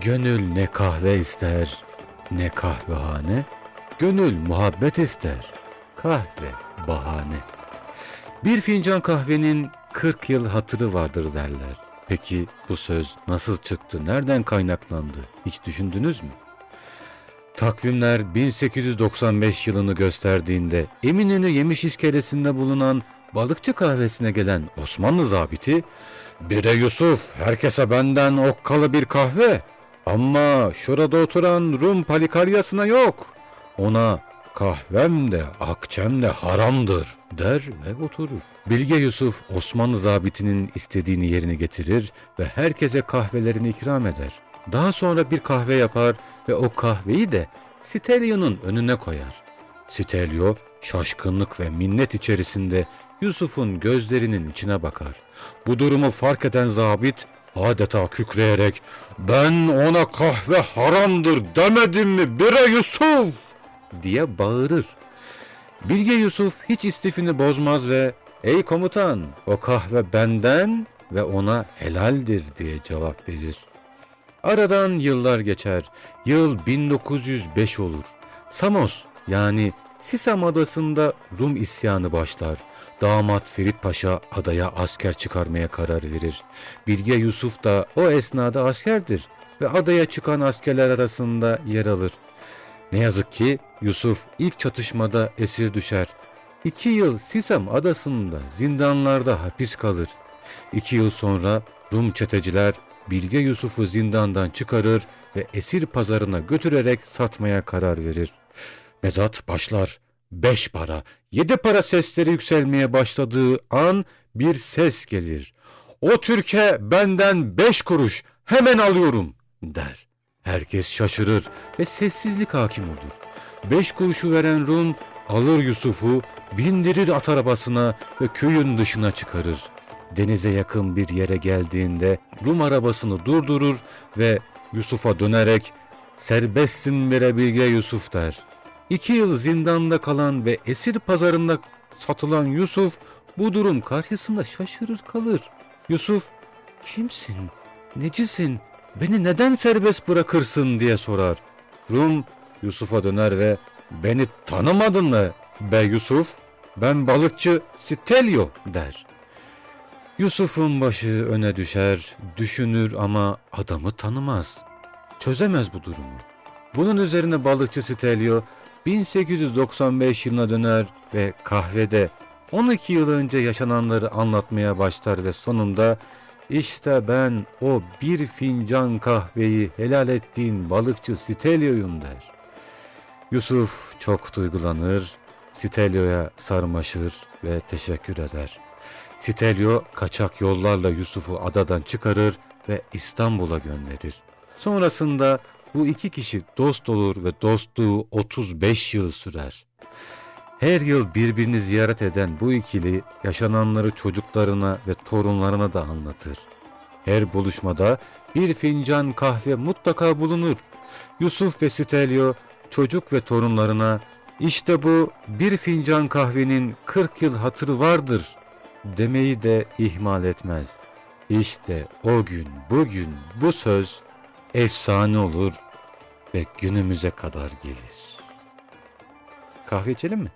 Gönül ne kahve ister, ne kahvehane. Gönül muhabbet ister, kahve bahane. Bir fincan kahvenin 40 yıl hatırı vardır derler. Peki bu söz nasıl çıktı, nereden kaynaklandı? Hiç düşündünüz mü? Takvimler 1895 yılını gösterdiğinde Eminönü Yemiş İskelesi'nde bulunan balıkçı kahvesine gelen Osmanlı zabiti, ''Bire Yusuf, herkese benden okkalı bir kahve ama şurada oturan Rum palikaryasına yok. Ona kahvem de akçem de haramdır.'' der ve oturur. Bilge Yusuf Osmanlı zabitinin istediğini yerine getirir ve herkese kahvelerini ikram eder. Daha sonra bir kahve yapar ve o kahveyi de Stelio'nun önüne koyar. Stelio şaşkınlık ve minnet içerisinde Yusuf'un gözlerinin içine bakar. Bu durumu fark eden zabit adeta kükreyerek ben ona kahve haramdır demedim mi bire Yusuf diye bağırır. Bilge Yusuf hiç istifini bozmaz ve ''Ey komutan o kahve benden ve ona helaldir.'' diye cevap verir. Aradan yıllar geçer. Yıl 1905 olur. Samos yani Sisam adasında Rum isyanı başlar. Damat Ferit Paşa adaya asker çıkarmaya karar verir. Bilge Yusuf da o esnada askerdir ve adaya çıkan askerler arasında yer alır. Ne yazık ki Yusuf ilk çatışmada esir düşer. İki yıl Sisam adasında zindanlarda hapis kalır. İki yıl sonra Rum çeteciler Bilge Yusuf'u zindandan çıkarır ve esir pazarına götürerek satmaya karar verir. Mezat başlar. Beş para, yedi para sesleri yükselmeye başladığı an bir ses gelir. O Türkiye benden beş kuruş hemen alıyorum der. Herkes şaşırır ve sessizlik hakim olur. Beş kuruşu veren Rum alır Yusuf'u, bindirir at arabasına ve köyün dışına çıkarır. Denize yakın bir yere geldiğinde Rum arabasını durdurur ve Yusuf'a dönerek serbestsin bire bilge Yusuf der. İki yıl zindanda kalan ve esir pazarında satılan Yusuf bu durum karşısında şaşırır kalır. Yusuf kimsin, necisin, beni neden serbest bırakırsın diye sorar. Rum Yusuf'a döner ve beni tanımadın mı be Yusuf? Ben balıkçı Stelio der. Yusuf'un başı öne düşer, düşünür ama adamı tanımaz. Çözemez bu durumu. Bunun üzerine balıkçı Stelio 1895 yılına döner ve kahvede 12 yıl önce yaşananları anlatmaya başlar ve sonunda işte ben o bir fincan kahveyi helal ettiğin balıkçı Stelio'yum der. Yusuf çok duygulanır, Stelio'ya sarmaşır ve teşekkür eder. Stelio kaçak yollarla Yusuf'u adadan çıkarır ve İstanbul'a gönderir. Sonrasında bu iki kişi dost olur ve dostluğu 35 yıl sürer. Her yıl birbirini ziyaret eden bu ikili yaşananları çocuklarına ve torunlarına da anlatır. Her buluşmada bir fincan kahve mutlaka bulunur. Yusuf ve Stelio çocuk ve torunlarına işte bu bir fincan kahvenin 40 yıl hatırı vardır demeyi de ihmal etmez. İşte o gün bugün bu söz efsane olur ve günümüze kadar gelir. Kahve içelim mi?